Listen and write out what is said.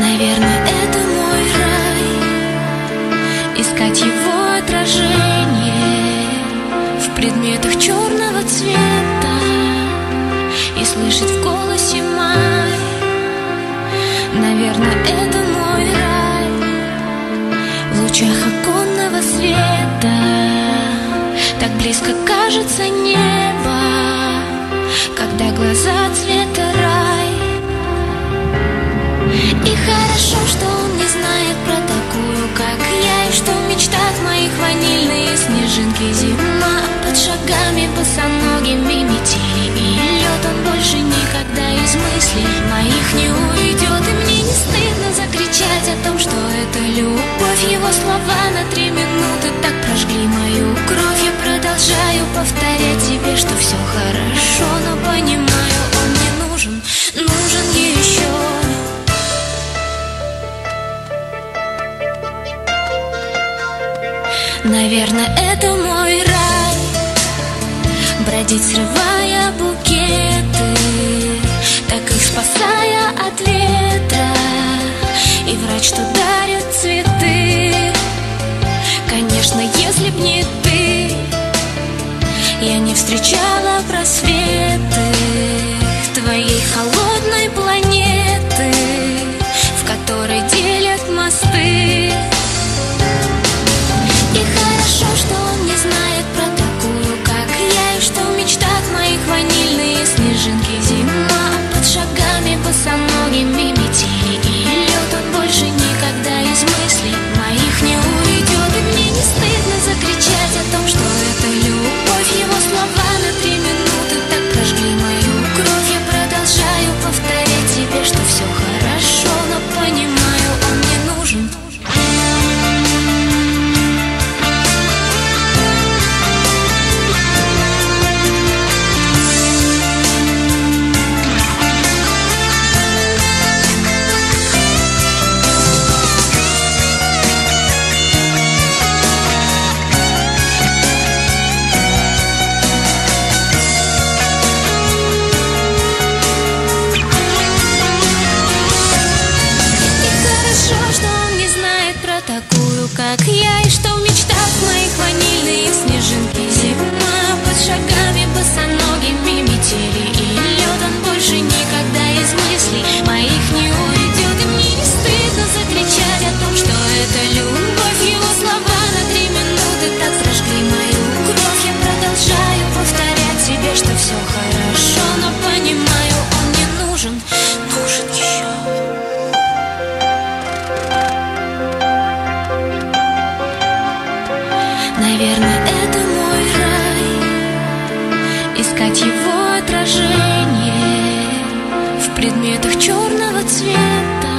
Наверное, это мой рай. Искать его отражение В предметах черного цвета И слышать в голосе май. Наверное, это мой рай. В лучах оконного света Так близко кажется небо. Под шагами босоногими метели и лед Он больше никогда из мыслей моих не уйдет И мне не стыдно закричать о том, что это любовь. Его слова на три минуты так прожгли мою кровь. Я продолжаю повторять себе, что все хорошо Но понимаю, он мне нужен, нужен еще Наверное, это мой рай Бродить, срывая букеты Так их спасая от ветра. И врач, что дарит цветы. Конечно, если б не ты Я не встречала просветы шагами босоногими метели как я И что в мечтах моих ванильные снежинки. Зима Под шагами босоногими метели и лед Он больше никогда из мыслей моих не уйдет Наверное, это мой рай. Искать его отражение В предметах черного цвета